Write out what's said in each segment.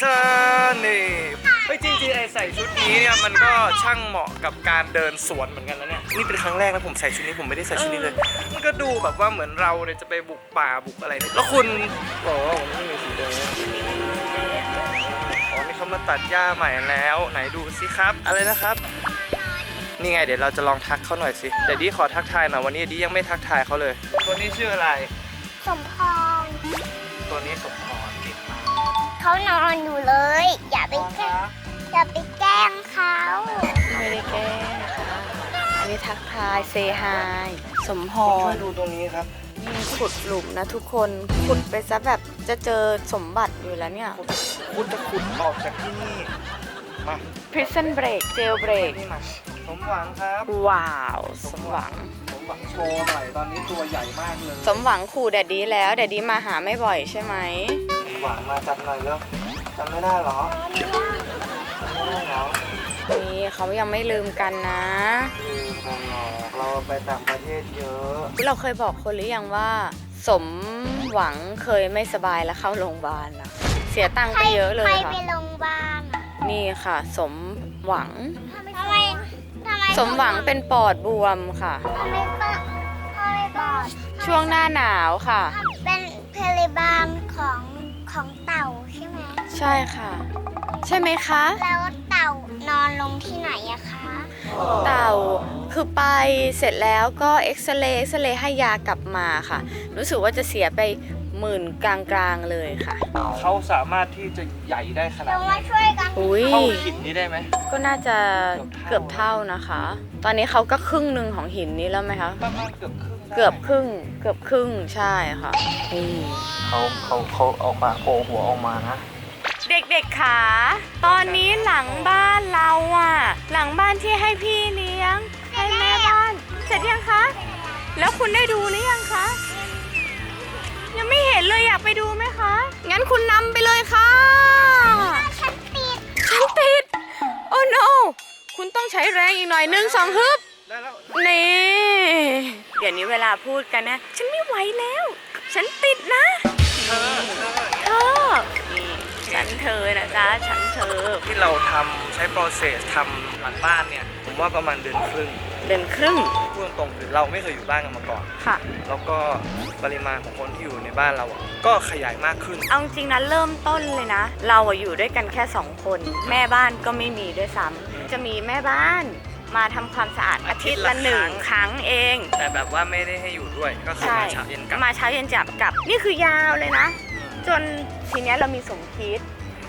เธอนี่เฮ้ยจริงๆไอใส่ชุดนี้เนี่ยมันก็ช่างเหมาะกับการเดินสวนเหมือนกันแล้วเนี่ยนี่เป็นครั้งแรกนะผมใส่ชุดนี้ผมไม่ได้ใส่ชุดนี้เลย มันก็ดูแบบว่าเหมือนเราเนี่ยจะไปบุกป่าบุกอะไรเนี่ยแล้วคุณบอกว่าผมไม่มีสีแดงอ๋อนี่เขามาตัดหญ้าใหม่แล้ว ไหนดูสิครับ อะไรนะครับนี่ไงเดี๋ยวเราจะลองทักเขาหน่อยสิเดี๋ยวดีขอทักทายหน่อยวันนี้ดียังไม่ทักทายเขาเลยตัวนี้ชื่ออะไร สมพรตัวนี้สมพรเก่งมาก เขานอนอยู่เลย อย่าไปแกล้งอย่าไปแกล้งเขาไม่ได้แกล้งนะคะอันนี้ทักทายเซฮายสมพช่วรยดูตรงนี้ครับนี่ขุดหลุมนะทุกคนขุดไปซะแบบจะเจอสมบัติอยู่แล้วเนี่ยคุณจะขุดออกจากที่นี่ มา prison break jail break นี่มา สมหวังครับ ว้าว สมหวัง สมหวังโชว์หน่อย ตอนนี้ตัวใหญ่มากเลย สมหวังขู่แดดดีแล้วแดดดีมาหาไม่บ่อยใช่ไหมสม หวังมาจับหน่อยแล้วจำไม่ได้เหรอจำไม่ได้เหรอนี่เขายังไม่ลืมกันนะ คือคนหลอกเราไปต่างประเทศเยอะเราเคยบอกคนหรือยังว่า สมหวังเคยไม่สบายแล้วเข้าโรงพยาบาลนะเสียตังค์ใคไปรเยอะเลยใครค่ะไปโรงพยาบาลอะนี่ค่ะ สมหวัง ทำไมทำไมสมหวังเป็นปอดบวมค่ะ ทำไมปะทำไมปอดช่วงหน้าหนาวค่ะ เป็นพยาบาลของ ของเต่าใช่ไหมใช่ค่ะ ใช่ไหมคะ แล้วเต่านอนลงที่ไหนอะคะ เต่าคือไปเสร็จแล้วก็เอ็กซเรย์เอ็กซเรย์ให้ยากลับมาค่ะ รู้สึกว่าจะเสียไปหมื่นกลางๆเลยค่ะ เขาสามารถที่จะใหญ่ได้ขนาเราดไหนมาช่วยกันอุ้ยเข้าหินนี้ได้ไหม ก็น่าจะเกืเกืออบบเท่า เท่านะคะ ตอนนี้เขาก็ครึ่งหนึ่งของหินนี้แล้วไหมคะ ประมาณเกือบครึ่งได้เกือบครึ่ง เกือบครึ่งใช่ค่ะนี่ เขาเขาเขาออกมาโผล่หัวออกมานะ เด็กๆขาตอนนี้หลังบ้านเราอะหลังบ้านที่ให้พี่เลี้ยง ให้แม่บ้าน เสร็จยังคะ แล้วคุณได้ดูหรือยังคะ ยังไม่เห็นเลยอยากไปดูไหมคะ งั้นคุณนำไปเลยค่ะ ฉันติด ฉันติด โอ้ no คุณต้องใช้แรงอีกหน่อยหนึ่งสองฮึบ ได้แล้ว นี่ เดี๋ยวนี้เวลาพูดกันนะ ฉันไม่ไหวแล้ว ฉันติดนะเธอเธอเธอนี่ฉันเธอนะจ๊ะฉันเธอ ที่เราทำใช้ process ทำหลังบ้านเนี่ย ผมว่าประมาณเดือนครึ่งเดินครึ่งพูดตรงๆคือเราไม่เคยอยู่บ้านกันมาก่อน ค่ะ แล้วก็ปริมาณของคนที่อยู่ในบ้านเราอะก็ขยายมากขึ้น เอาจริงนะเริ่มต้นเลยนะ เราอะอยู่ด้วยกันแค่สองคน แม่บ้านก็ไม่มีด้วยซ้ำจะมีแม่บ้าน มาทำความสะอาดอาทิตย์ละหนึ่งครั้งเองแต่แบบว่าไม่ได้ให้อยู่ด้วยก็คือใช่มาเช้าเย็นกลับมาเช้าเย็นจับกลับ นี่คือยาวเลยนะ จนทีเนี้ยเรามีสมคิด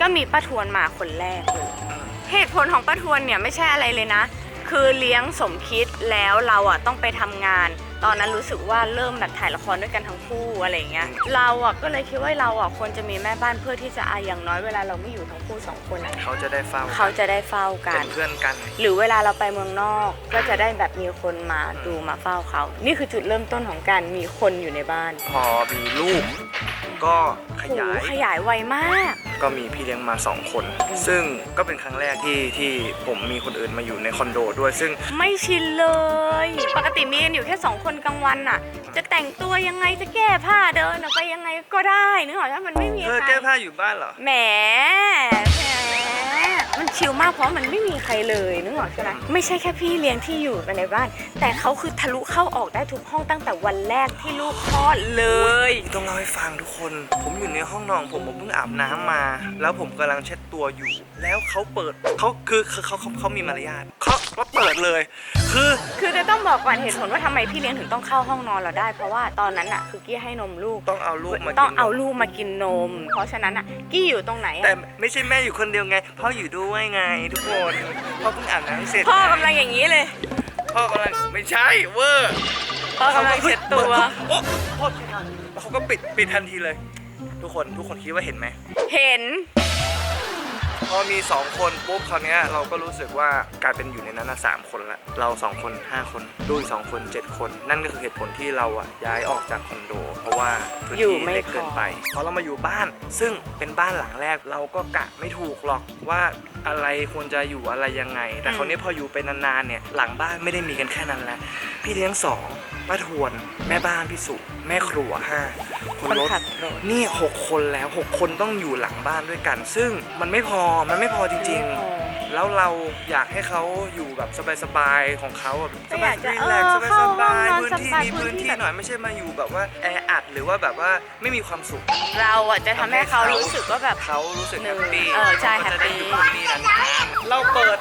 ก็มีป้าทวนมาคนแรกเลยเหตุผลของป้าทวนเนี่ยไม่ใช่อะไรเลยนะ คือเลี้ยงสมคิดแล้วเราอะต้องไปทำงาน ตอนนั้นรู้สึกว่าเริ่มแบบถ่ายละครด้วยกันทั้งคู่อะไรอย่างเงี้ยเราอะก็เลยคิดว่าเราอะควรจะมีแม่บ้านเพื่อที่จะอาอย่างน้อยเวลาเราไม่อยู่ทั้งคู่สองคนอะเขาจะได้เฝ้าเขาจะได้เฝ้ากัเป็นน เพื่อนกัน หรือเวลาเราไปเมืองนอกก็จะได้แบบมีคนมาดูมาเฝ้าเขา นี่คือจุดเริ่มต้นของการมีคนอยู่ในบ้าน พอมีลูก ก็ขโอ้ยายขยายไวมาก ก็มีพี่เลี้ยงมาสองคน ซึ่งก็เป็นครั้งแรกที่ที่ผมมีคนอื่นมาอยู่ในคอนโดด้วย ซึ่งไม่ชินเลย ปกติมีกันอยู่แค่สองคนกลางวันน่ะ จะแต่งตัวยังไงจะแก้ผ้าเดินออกไปยังไงก็ได้นึกออกถ้ามันไม่มีเธอใครแก้ผ้าอยู่บ้านเหรอ แหมแหมมัน ชิลมากเพราะมันไม่มีใครเลยนึกออกใช่ไหมไม่ใช่แค่พี่เลี้ยงที่อยู่กันในบ้าน แต่เขาคือทะลุเข้าออกได้ทุกห้องตั้งแต่วันแรกที่ลูกคลอดเลย ต้องเล่าให้ฟังทุกคน ผมอยู่ในห้องนอนผมผมเพิ่งอาบน้ำมา แล้วผมกำลังเช็ดตัวอยู่ แล้วเขาเปิดเขาคือคือเขาเขาเขามีมารยาทเขาเขาเปิดเลย คือคือจะต้องบอกก่อนเหตุผลว่าทำไมพี่เลี้ยงถึงต้องเข้าห้องนอนเราได้ เพราะว่าตอนนั้นอะคือกี้ให้นมลูก ต้องเอาลูกมากินต้องเอาลูกมากินนม เพราะฉะนั้นอะกี้อยู่ตรงไหนแต่อะไม่ใช่แม่อยู่คนเดียวไงพ่ออยู่ด้วยไงทุกคนพ่อเพิ่งอาบน้ำเสร็จพ่อกำลังอย่างนี้เลย พ่อกำลังไม่ใช่เวอร์พ่อกำลังเช็ดตัวโอ๊ะโทษทีครับแล้วเขาก็ปิดปิดทันทีเลย ทุกคนทุกคนคิดว่าเห็นไหมเห็น พอมี 2 คนปุ๊บคราวเนี้ยเราก็รู้สึกว่ากลายเป็นอยู่ในนั้นนะสามคนละเรา 2 คน 5 คนลูกอีกสองคน 7 คน นั่นก็คือเหตุผลที่เราอะย้ายออกจากคอนโด เพราะว่าพื้นอยู่ที่ไม่เล็กเกินไปพอเรามาอยู่บ้าน ซึ่งเป็นบ้านหลังแรกเราก็กะไม่ถูกหรอกว่าอะไรควรจะอยู่อะไรยังไง แต่คราวนี้พออยู่ไปนานๆเนี่ยหลังบ้านไม่ได้มีกันแค่นั้นแหละ พี่เลี้ยงสองป้าทวน แม่บ้านพี่สุแม่ครัวห้าคนรถคนขับรถนี่หกคนแล้วหกคนต้องอยู่หลังบ้านด้วยกัน ซึ่งมันไม่พอมันไม่พอจริง ๆ แล้วเราอยากให้เขาอยู่แบบสบายๆของเขาแบบก็สอบายากจะรีแลกซ์เออเข้าสบายห้องนอนๆพื้นที่สบายมีพื้นพื้นที่ที่แบบ หน่อยไม่ใช่มาอยู่แบบว่าแออัดหรือว่าแบบว่าไม่มีความสุขเราอะจะทำให้เขารู้สึกว่าแบบ เขารู้สึกแฮปปี้เออใช่ขาก็จะได้แฮปปี้อยู่ที่นี่นานๆเราเปิด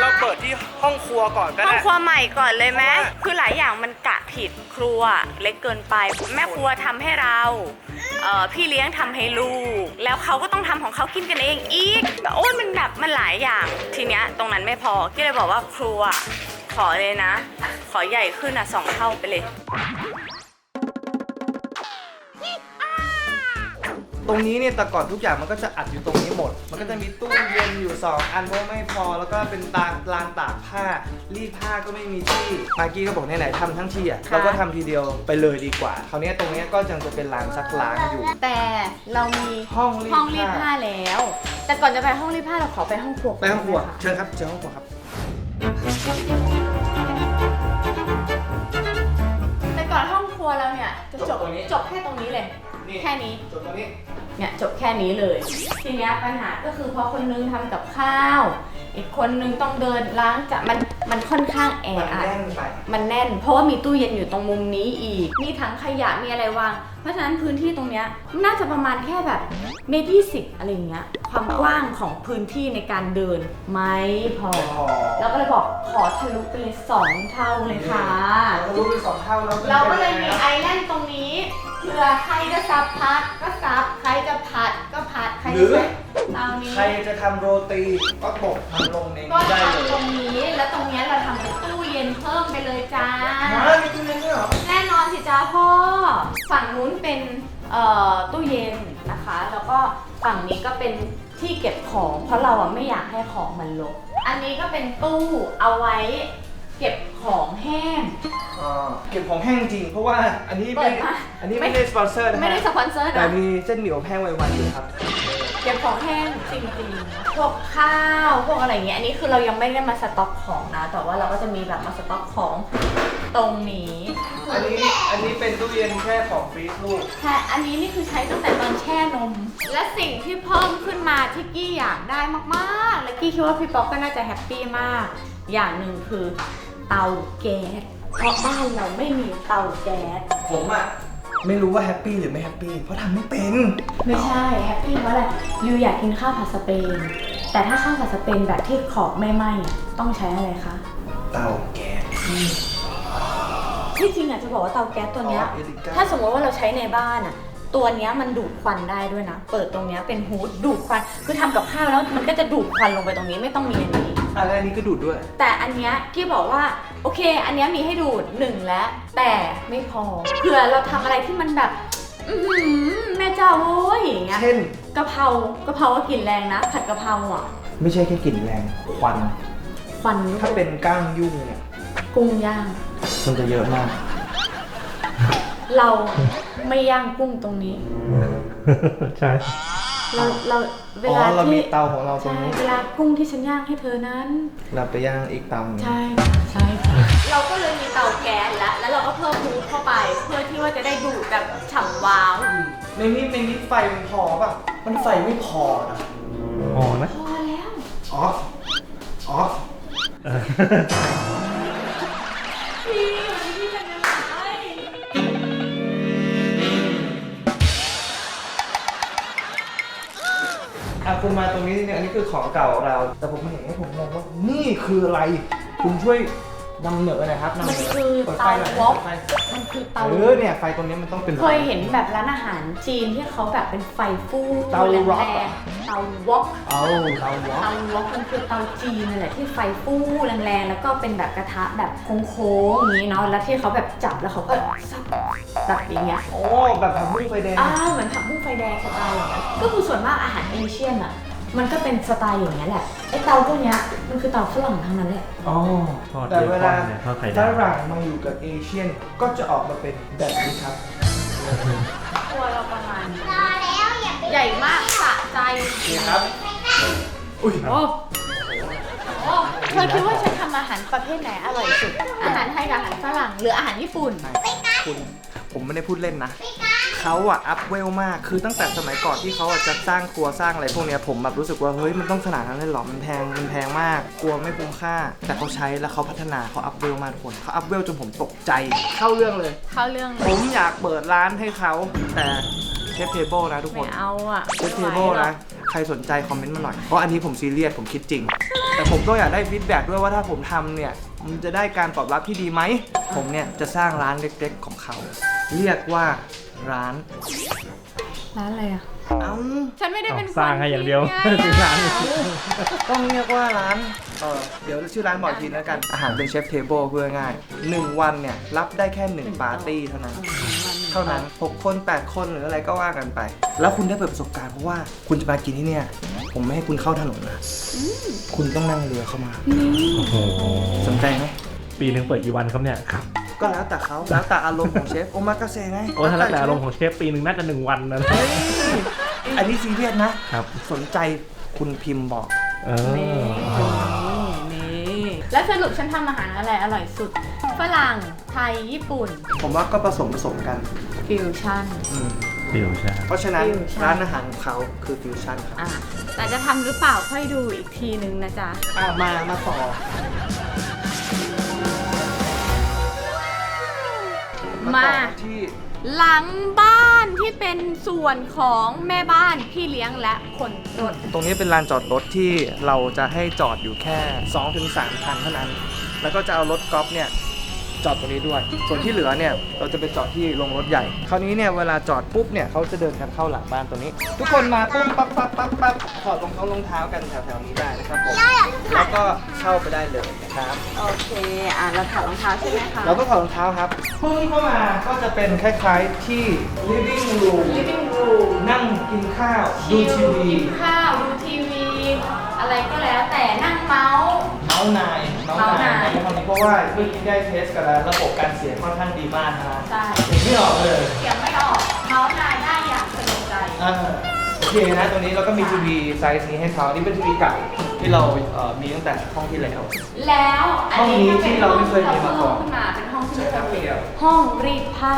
เราเปิดที่ห้องครัวก่อนก็ห้องได้ ครัวใหม่ก่อนเลยไหมเพราะว่าคือหลายอย่างมันกะผิดครัวเล็กเกินไป แม่ครัวทำให้เราเอ่อ พี่เลี้ยงทำให้ลูก แล้วเขาก็ต้องทำของเขากินกันเองอีกโอ้ยมันแบบมันหลายอย่างทีเนี้ยตรงนั้นไม่พอก็เลยบอกว่าครัวขอเลยนะ ขอใหญ่ขึ้นอะสองเท่าไปเลย ตรงนี้เนี่ยแต่ก่อนทุกอย่างมันก็จะอัดอยู่ตรงนี้หมด มันก็จะมีตู้เย็นอยู่ 2 อันเพราะไม่พอ แล้วก็เป็นตากลานตากผ้า รีดผ้าก็ไม่มีที่มากกี้ก็บอกไหนๆทำทั้งทีอะค่ะเราก็ทำทีเดียวไปเลยดีกว่า คราวนี้ตรงเนี้ยก็ยังจะเป็นลานซักล้างอยู่ แต่เรามีห้องรีดห้องรีดผ้าผ้าแล้ว แต่ก่อนจะไปห้องรีดผ้าเราขอไปห้องครัวไปห้องครัวได้ไหมะเชิญครับเชิญห้องครัวครับ แต่ก่อนห้องครัวเราเนี่ยจะจจบบตรงนี้ จบแค่ตรงนี้เลยแค่นี้ จบตรงนี้ เนี่ยจบแค่นี้เลย ทีเนี้ยปัญหาก็คือพอคนนึงทำกับข้าว อีกคนนึงต้องเดินล้างจะมันมันค่อนข้างแอมันอัด แน่นไป มันแน่น เพราะว่ามีตู้เย็นอยู่ตรงมุมนี้อีก มีถังขยะมีอะไรวาง เพราะฉะนั้นพื้นที่ตรงเนี้ยน่าจะประมาณแค่แบบเมตรยี่สิบอะไรอย่างเงี้ย ความกว้างของพื้นที่ในการเดินไม่พอไม่พอเราก็เลยบอกขอทะลุไปเลยสองเท่าเลยค่ะ เรารู้เป็นสองเท่าแล้วเราก็เลยมีไอแลนด์ตรงนี้ เผื่อใครจะซับพัดก็ซับใครจะผัดก็ผัดใครหรืจะอใช้เตานี้ใครจะทำโรตีก็ตกทำลงในก็นี้ได้เลยทำตรงนี้ แล้วตรงเนี้ยเราทำเป็นตู้เย็นเพิ่มไปเลยจ้า ฮะมีตู้เย็นด้วยเหรอแน่นอนสิจ้าพ่อ ฝั่งนู้นเป็นเอ่อตู้เย็นนะคะ แล้วก็ฝั่งนี้ก็เป็นที่เก็บของ เพราะเราอะไม่อยากให้ของมันรกอันนี้ก็เป็นตู้เอาไว้ เก็บของแห้ง อ่าเก็บของแห้งจริง เพราะว่าอันนี้เปิไม่ดมาอันนี้ไม่ ได้สปอนเซอร์นะฮะไม่ได้สปอนเซอร์แต่นะมีเส้นเหนียวแห้งไวๆอยู่ครับ เก็บของแห้งจริงๆพวกข้าวพวกอะไรอย่างเงี้ยอันนี้คือเรายังไม่ได้มาสต็อกของนะ แต่ว่าเราก็จะมีแบบมาสต็อกของตรงนี้อันนี้อันนี้เป็นตู้เย็นแค่ของฟรีซลูกใช่อันนี้นี่คือใช้ตั้งแต่ตอนแช่นม และสิ่งที่เพิ่มขึ้นมาที่กี้อยากได้มากๆ และกี้คิดว่าพี่ป๊อกก็น่าจะแฮปปี้มาก อย่างหนึ่งคือ เตาแก๊สเพราะบ้านเราไม่มีเตาแก๊สผมอะไม่รู้ว่าแฮปปี้หรือไม่แฮปปี้เพราะทำไม่เป็น ไม่ใช่แฮปปี้เพราะอะไรยูอยากกินข้าวผัดสเปน แต่ถ้าข้าวผัดสเปนแบบที่ขอบไม่ไหม้อะต้องใช้อะไรคะเตาแก๊สที่จริงอะจะบอกว่าเตาแก๊สตัวเนี้ย อ๋อ Erika ถ้าสมมติว่าเราใช้ในบ้านอะตัวเนี้ยมันดูดควันได้ด้วยนะ เปิดตรงเนี้ยเป็นฮูดดูดควัน คือทำกับข้าวแล้วมันก็จะดูดควันลงไปตรงนี้ไม่ต้องมีอันนี้ อะแล้วอันนี้ก็ดูดด้วย แต่อันเนี้ยที่บอกว่าโอเค อันเนี้ยมีให้ดูดหนึ่งแล้ว แต่ไม่พอเผื่อเราทำอะไรที่มันแบบอือหือแม่เจ้าโว้ยอย่างเงี้ยเช่น กะเพรากะเพราก็กลิ่นแรงนะผัดกะเพราอะไม่ใช่แค่กลิ่นแรงควัน ควันถ้าเป็นก้างยุ่งเนี่ยกุ้งย่าง มันจะเยอะมาก เราไม่ย่างกุ้งตรงนี้ ใช่ เราเราเวอ๋อลาเรามีที่เตาของเราตรงใช่นี้เวลากุ้งที่ฉันย่างให้เธอนั้น เราไปย่างอีกเตาหนึ่งใช่ใช่เราก็เลยมีเตาแก๊สแล้ว แล้วเราก็เพิ่มฮูดเข้าไป เพื่อที่ว่าจะได้ดูดแบบฉ่ำว้าว ในนี้ในนี้ไฟมันพอป่ะ มันไฟไม่พอนะ พอไหม พอแล้ว อ๋อ อ๋อ อะคุณมาตรงนี้เนี่ยอันนี้คือของเก่าเรา แต่ผมเห็นให้ผมมองว่านี่คืออะไร คุณช่วย นำเหนือหน่อยครับนำมันเหนืคือปิดไฟเตาหน่ยวอกเปิดไฟมันคือเตา เออเนี่ยไฟตรงนี้มันต้องเป็น เคยเห็นแบบร้านอาหารจีนที่เขาแบบเป็นไฟฟูเตาแรร็อกงเหรอๆเตาวอก เอาเตาวอเตาวอกมันคือเตาจีนนั่นแหละที่ไฟฟู่แรงๆแล้วก็เป็นแบบกระทะแบบโค้งๆอย่างนี้เนาะแล้วที่เขาแบบจับแล้วเขาก็ซับแบบอย่างเงี้ยโอ้แบบผักบุ้งไฟแดง อ่าเหมือนผักบุ้งไฟแดงสไตล์อย่างเงี้ยก็คือส่วนมากอาหารเอเชียนอะ มันก็เป็นสไตล์อย่างเงี้ยแหละ ไอเตาพวกเนี้ยมันคือเตาฝรั่งทั้งนั้นแหละ อ๋อ ทอดแต่เวลาเบคอนเนี่ยทอดไข่ฝดาวรั่งมาอยู่กับเอเชียนก็จะออกมาเป็นแบบนี้ครับ ตัวเราประมาณนี้รอแล้วอย่าไปใหญ่มากสะใจนี่ครับ อุ้ยโอ้เธอคิดว่าฉันทำอาหารประเภทไหนอร่อยสุด อาหารไทยกับอาหารฝรั่งหรืออาหารญี่ปุ่น คุณ ผมไม่ได้พูดเล่นนะ เขาอะอัพเวลมาก คือตั้งแต่สมัยก่อนที่เขาอะจะสร้างครัวสร้างอะไรพวกเนี้ยผมแบบรู้สึกว่าเฮ้ยมันต้องขนาดนั้นเลยเหรอมันแพงมันแพงมากกลัวไม่คุ้มค่า แต่เขาใช้แล้วเขาพัฒนาเขาอัพเวลมากทุกคนเขาอัพเวลจนผมตกใจ เข้าเรื่องเลย เข้าเรื่องเลผยมอยากเปิดร้านให้เขาแต่เชฟเทเบิลนะทุกคไม่น เอาอะเชฟเทเบิลนะใครสนใจคอมเมนต์มาหน่อย เพราะอันนี้ผมซีเรียสผมคิดจริง แต่ผมก็อยากได้ฟีดแบ็กด้วยว่าถ้าผมทำเนี่ย มันจะได้การตอบรับที่ดีไหม ผมเนี่ยจะสร้างร้านเล็กๆของเขา เรียกว่า ร้าน ร้านอะไรอะ เอ้าฉันไม่ได้เป็นคนสร้างให้อย่างเดียวคิดถึงร้านง่ายอะต้องเรียกว่าร้าน เออเดี๋ยวชื่อร้านบอกอีกทีแล้วกัน อาหารเป็นเชฟเทเบิลเพื่อง่ายหนึ่งวันเนี่ย รับได้แค่หนึ่งปาร์ตี้เท่านั้น เท่านั้น 6 คน 8 คนหรืออะไรก็ว่ากันไป แล้วคุณได้เปิดประสบการณ์เพราะว่าคุณจะมากินที่เนี่ย ผมไม่ให้คุณเข้าถนนนะ คุณต้องนั่งเรือเข้ามา โอ้โหสนใจไหมปีหนึ่งเปิดกี่วันครับเนี่ยครับ ก็แล้วแต่เขาแล้วแต่อารมณ์ของเชฟโอมากาเซไงโอ้ถ้าแล้วแต่อารมณ์ของเชฟปีหนึ่งน่าจะหนึ่งวันนะเฮ้ยอันนี้ซีเรียสนะ ครับ สนใจคุณพิมพ์บอก เอนี่อนี่แล้วสรุปฉันทำอาหารอะไรอร่อยสุด ฝรั่ง ไทย ญี่ปุ่น ผมว่าก็ผสมผสมกัน ฟิวชั่น อืมเดี๋ยวใช่เพราะฉะนั้นฟิวชั่น ร้านอาหารของเขาคือฟิวชั่นครับอะแต่จะทำหรือเปล่าค่อยดูอีกทีนึงนะจ๊ะ อะมามาต่อ มาต่อที่หลังบ้านที่เป็นส่วนของแม่บ้านพี่เลี้ยงและคนรถตรงนี้เป็นลานจอดรถที่เราจะให้จอดอยู่แค่ 2-3คันเท่านั้น แล้วก็จะเอารถกอล์ฟเนี่ย จอดตรงนี้ด้วย ส่วนที่เหลือเนี่ยเราจะไปจอดที่โรงรถใหญ่ คราวนี้เนี่ยเวลาจอดปุ๊บเนี่ยเขาจะเดินกันเข้าหลังบ้านตรงนี้ ทุกคนมาปุ๊บปั๊บปั๊บปั๊บปั๊บถอดรองเท้ารองเท้ากันแถวๆนี้ได้นะครับผมแล้วก็เข้าไปได้เลยนะครับ โอเค อะ เราถอดรองเท้าใช่ไหมคะ เราก็ถอดรองเท้าครับพุ่งเข้ามาก็จะเป็นคล้ายๆที่ living room living room นั่งกินข้าว ดูทีวี กินข้าว ดูทีวี อะไรก็แล้วแต่นั่งเมาส์เมาส์นายเมาส์นายในคำนี้เพราะว่าเมื่อกี้ได้เทสกันแล้วระบบการเสียงค่อนข้างดีมากนะใช่เสียงไม่ออกเลย เสียงไม่ออกเมาส์นายได้อย่างสนุกใจอ่าโอเคนะตรงนี้เราก็มีทีวีไซส์นี้ให้เขานี่เป็นทีวีเก่าที่เราเอ่อมีตั้งแต่ห้องที่แล้ว แล้วอันนี้ห้องนี้ที่เราไม่เคยมีมาก่อนขึ้นมาเป็นห้องที่ใช่ครับพี่เดียวห้องรีดผ้า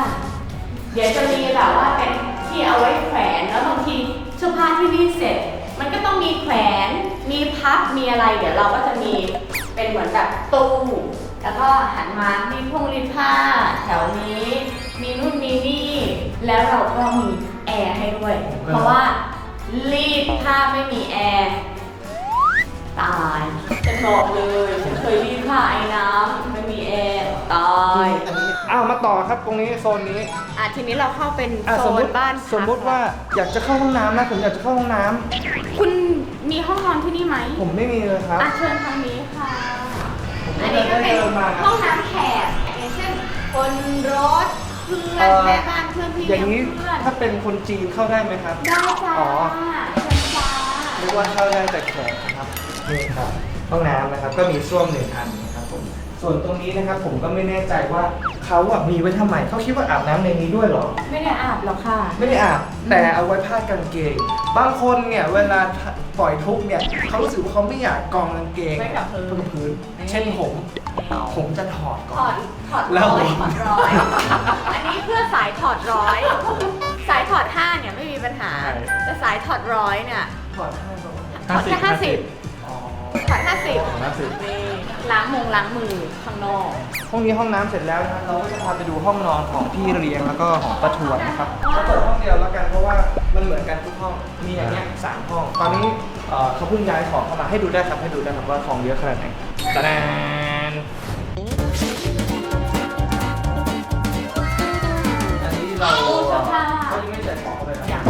เดี๋ยวจะมีแบบว่าเป็นที่เอาไว้แขวนแล้วบางทีเสื้อผ้าที่รีดเสร็จ มันก็ต้องมีแขวนมีพับมีอะไร เดี๋ยวเราก็จะมี เป็นเหมือนแบบตู้ แล้วก็หันมามีพวงรีดผ้า แถวนี้ มีนู่นมีนี่ แล้วเราก็มีแอร์ให้ด้วย เพราะว่ารีดผ้าไม่มีแอร์ตายฉันบอกเลย ฉันเคยรีดผ้าไอ้น้ำไม่มีแอร์ตาย อ้าวมาต่อครับตรงนี้โซนนี้อะทีนี้เราเข้าเป็นอะโซสมมนติบ้านพักสมมติว่าอยากจะเข้าห้องน้ำนะผมอยากจะเข้าห้องน้ำคุณมีห้องนอนที่นี่ไหมผมไม่มีเลยครับ อะเชิญทางนี้ค่ะ ผมอันก็นี้ก็ได้เป็นเดินมาห้องน้ำแขกอย่างเช่นคนรถเพื่เอ่อนอแม่บ้านเพื่อนพี่อเลี้ยย่างงนี้เพื่อนถ้าเป็นคนจีนเข้าได้ไหมครับ ได้จ้าอ๋อ เชิญจ้าเรียกว่าเข้าได้แต่แขกนะครับนี่ครับห้องน้ำนะครับก็มีส้วมหนึ่งอันนะครับผม ส่วนตรงนี้นะครับผมก็ไม่แน่ใจว่าเขาอะมีไว้ทำไมเขาคิดว่าอาบน้ำในนี้ด้วยเหรอ ไม่ได้อาบหรอกค่ะ ไม่ได้อาบแต่เอาไว้พาดกางเกง บางคนเนี่ยเวลาปล่อยทุกข์เนี่ยเขารู้สึกว่าเขาไม่อยากกองกางเกงไว้กับพื้น ไว้กับพื้น เช่นผม ผมจะถอดก่ถออน ดถอดแล้ร้วอยถอดร้อย อันนี้เพื่อสายถอดร้อย สายถอดห้าเนี่ยไม่มีปัญหา ใช่ แต่สายถอดร้อยเนี่ยถอดให้ก่อนถอดแค่ห้าสิบอ๋อ ถอดห้าสิบห้าสิบ นี่ ล้างมงล้างมือข้างนอกห้องนี้ห้องน้ำเสร็จแล้วนะครับเราก็จะพาไปดูห้องนอนของพี่เลี้ยงแล้วก็ของป้าทวนนะครับเราเปิดห้องเดียวแล้วกันเพราะว่ามันเหมือนกันทุกห้องมีอย่างเงี้ยสามห้อง ตอนนี้เอ่อเขาเพิ่งย้ายของเข้ามาให้ดูได้ครับให้ดูได้ครับว่าของเยอะขนาดไหนตะแนนอันนี้เราตู้เสื้อผ้าเขายังไม่ใส่ของเลยนะ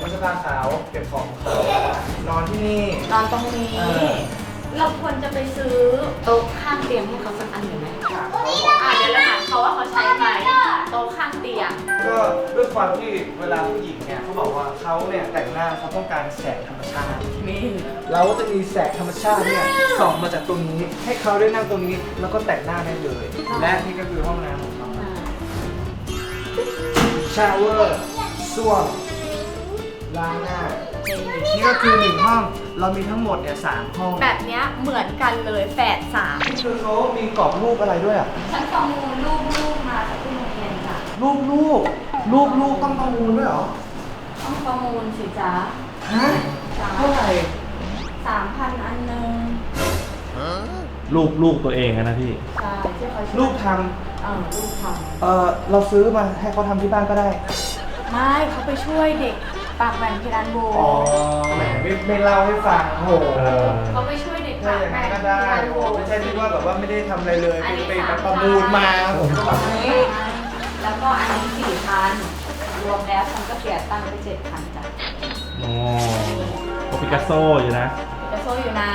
ตู้เสื้อผ้าขาวเก็บของของเขานอนที่นี่ นอนตรงนี้ เออ เราควรจะไปซื้อโต๊ะข้างเตียงให้เขาสักอันหนึ่งไหมอะเดี๋ยวเราถามเขาว่าเขาใช้ไหมโต๊ะข้างเตียง ก็ด้วยความที่เวลาผู้หญิงเนี่ยเขาบอกว่าเขาเนี่ยแต่งหน้าเขาต้องการแสงธรรมชาติ นี่เราก็จะมีแสงธรรมชาติเนี่ยส่องมาจากตรงนี้ ให้เขาได้นั่งตรงนี้แล้วก็แต่งหน้าได้เลย และนี่ก็คือห้องน้ำของเขาชาวเวอร์ส้วม ล้างหน้านี่ก็คือหนึ่งห้องเรามีทั้งหมดเนี่ยสามห้องแบบเนี้ยเหมือนกันเลยแฝดสามนี่คือเขามีกรอบรูปอะไรด้วยอะฉันประมูลรูปลูกมาจากที่โรงเรียนจ้ะรูปลูกรูปลูกต้องประมูลด้วยเหรอต้องประมูลสิจ๊ะฮะเท่าไหร่สามพันอันหนึงลูกลูกตัวเองอะนะพี่ ใช่ที่เขาช่วยรูปทเออลูกทำเออเราซื้อมาให้เขาทำที่บ้านก็ได้ำไม่เขาไปช่วยเด็ก ปากแหว่งเพดานโบอ๋อแหมไม่ไม่เล่าให้ฟังโอ้โหเออเขาไปช่วยเด็กถ้าปากอย่างแหว่นั้นงก็เพได้ดานโบโอ้ไม่ใช่ที่ว่าแบบว่าไม่ได้ทำอะไรเลยอันนี้ไปสามประมูลมาผมก็แบบนี่แล้วก็อันนี้สี่พันรวมแล้วฉันก็เสียตังค์ไปเจ็ดพันจ้ะอ๋อโอปิกัสโซอยู่นะ จะโซอยู่นะ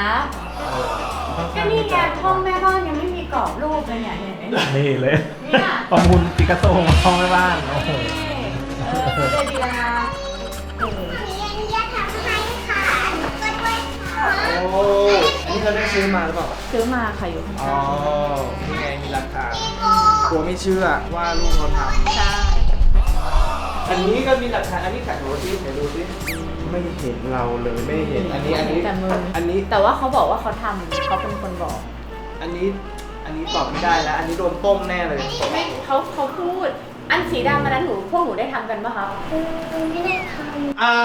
ก็นี่ไงห้องแม่บ้านยังไม่มีกรอบรูปเลยเนี่ยเนี่ยเนี่ย นี่เลยเนี่ย ประมูลปิกัสโซมาห้องแม่บ้านโอ้โห เออซื้อเลยดีแล้วนะเออเรียนจะ โอ้อันนี้เราได้ซื้อมาหรือเปล่า ซื้อมาค่ะอยู่ข้างอ๋อๆนี่ไงมีราคากลัวไม่เชื่อว่าลูกเขาทใช่ำอันนี้ก็มีหลักฐาน อันนี้ขายดูสิเดี๋ยวดูสิไม่เห็นเราเลยไม่เห็น อันนี้ อันนี้แต่มืออันนี้ แต่ว่าเขาบอกว่าเขาทำเขาเป็นคนบอกอันนี้ อันนี้ตอบไม่ได้แล้ว อันนี้โดนต้มแน่เลย ไม่เขาเขาพูด อันสีดำมันนั้นหนูพวกหนูได้ทำกันปะคะไม่ได้ทอ่า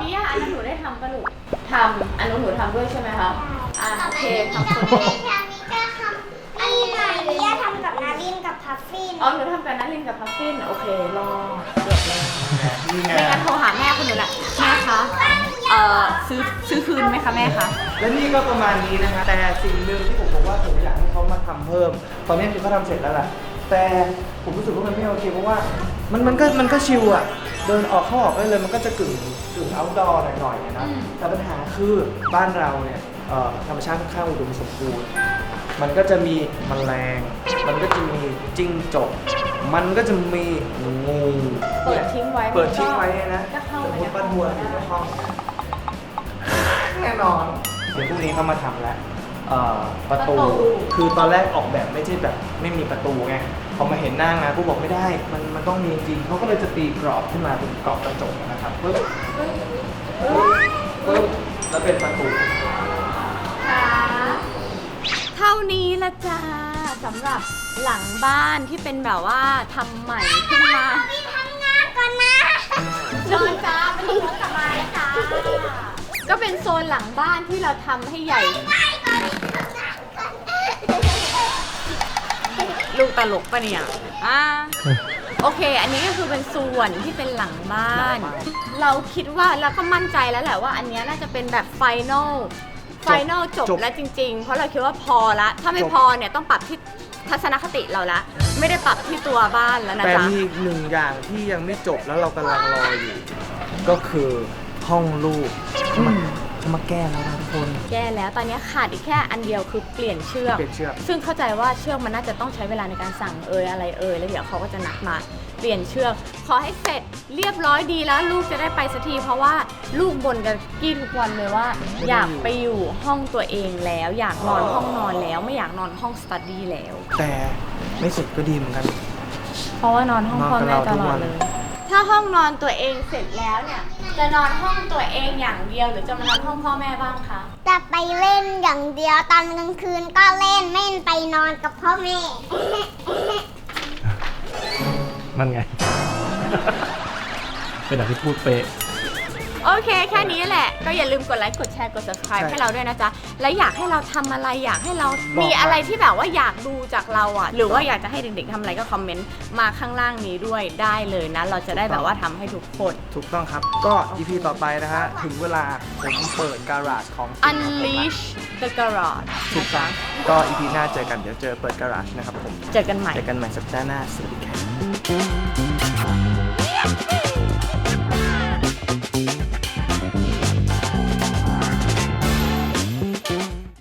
เนี่ยอันนั้นหนูได้ทำปะหนูทำอันนู้นหนูทำด้วยใช่ไหมคะอ่าำโอเคกับทำคนนาเดีริยนวทำนี่ก็ทำอันนี้นาริยาทำกับนารินกับพัฟฟินอ๋อหนูทำกับนัทลินกับพัฟฟินโอเครอเกือบเลยนี่ไงไม่งั้นโทรหาแม่คุณหนูแหละแม่คะ เอ่อซื้อซื้อคืนไหมคะแม่คะและนี่ก็ประมาณนี้นะฮะแต่สิ่งหนึ่งที่ผมบอกว่าผมอยากให้เขามาทำเพิ่ม ตอนนี้คือเขาทำเสร็จแล้วแหละแต่ผมรู้สึกว่ามันไม่โอเคเพราะว่ามันมันก็มันก็ชิลอะเดินออกเข้าออกได้เลยมันก็จะกึ่งกึ่งเอาท์ดอร์หน่อยๆนะแต่ปัญหาคือบ้านเราเนี่ยเอ่อธรรมชาติค่อนข้างอุดมสมบูรณ์ มันก็จะมีแมลง มันก็จะมีจิ้งจก มันก็จะมีงูเปิดทิ้งไว้เปิดทิ้งไว้นะก็เข้าสมไปมในติป้าทวนอยู่ในห้อง แน่นอน เดี๋ยวพรุ่งนี้เขามาทำแล้วเอ่อประตู คือตอนแรกออกแบบไม่ใช่แบบไม่มีประตูไง พอมาเห็นหน้างานผู้บอกไม่ได้ มันมันต้องมีจริงเขาก็เลยจะตีกรอบขึ้นมาเป็นกรอบกระจกนะครับปึ๊บปึ๊บปึ๊บแล้วเป็นประตู ค่ะเท่านี้ละจ้าสำหรับหลังบ้านที่เป็นแบบว่าทำใหม่ขึ้นมาไปทำงานก่อนนะนอนจ้าไม่ต้องรถกลับมาแล้วจ้าก็ เป็นโซนหลังบ้านที่เราทำให้ใหญ่ ลูกตลกปะเนี่ย อ่า โอเค อันนี้ก็คือเป็นส่วนที่เป็นหลังบ้าน เราคิดว่าแล้วก็มั่นใจแล้วแหละว่าอันเนี้ยน่าจะเป็นแบบไฟนอล ไฟนอลจบจบแล้วจริง ๆ เพราะเราคิดว่าพอละ ถ้าไม่จบ พอเนี่ยต้องปรับที่ทัศนคติเราละ ไม่ได้ปรับที่ตัวบ้านแล้วนะแต่จ๊ะ มีอีกหนึ่งอย่างที่ยังไม่จบแล้วเรากำลังรออยู่ ก็คือ ห้องลูกเขามาเขามาแก้แล้วนะทุกคน แก้แล้วตอนนี้ขาดอีกแค่อันเดียวคือเปลี่ยนเชือกเปลี่ยนเชือก ซึ่งเข้าใจว่าเชือกมันน่าจะต้องใช้เวลาในการสั่งเอยอะไรเอยแล้วเดี๋ยวเขาก็จะนัดมาเปลี่ยนเชือกขอให้เสร็จเรียบร้อยดีแล้วลูกจะได้ไปสักที เพราะว่าลูกบ่นกับกี้ทุกวันเลยว่า อยากไปอยู่ห้องตัวเองแล้ว อยากนอนห้องนอนแล้ว ไม่อยากนอนห้องสตัดดี้แล้ว แต่ไม่เสร็จก็ดีเหมือนกัน เพราะว่านอนห้องพ่อแม่ตนอนกับเราทุกลอวัดนเลย ถ้าห้องนอนตัวเองเสร็จแล้วเนี่ย จะนอนห้องตัวเองอย่างเดียว หรือจะมานอนห้องพ่อแม่บ้างคะ จะไปเล่นอย่างเดียวตอนกลางคืนก็เล่นไม่ไปนอนกับพ่อแม่ นั่นไง เป็นอย่างที่พูดเป๊ะ โอเค แค่นี้แหละ ก็อย่าลืมกดไลค์ กดแชร์ กด subscribe ใช่ให้เราด้วยนะจ๊ะ และอยากให้เราทำอะไร อยากให้เรา บอกมีมา อะไรที่แบบว่าอยากดูจากเราอะ หรือว่าอยากจะให้เด็กๆทำอะไรก็คอมเมนต์มาข้างล่างนี้ด้วยได้เลยนะ เราจะได้แบบว่าทำให้ทุกคน ถูกต้องครับ ก็ EP ต่อไปนะฮะ ถึงเวลาผมเปิดการาจของจริงของผมละ unleash the garage ถูกนะต้อจ๊ะงก็ EP หน้าเจอกัน เดี๋ยวเจอเปิดการาจนะครับผม เจอกันใหม่ เจอกันใหม่สัปดาห์หน้า สวัสดีครับ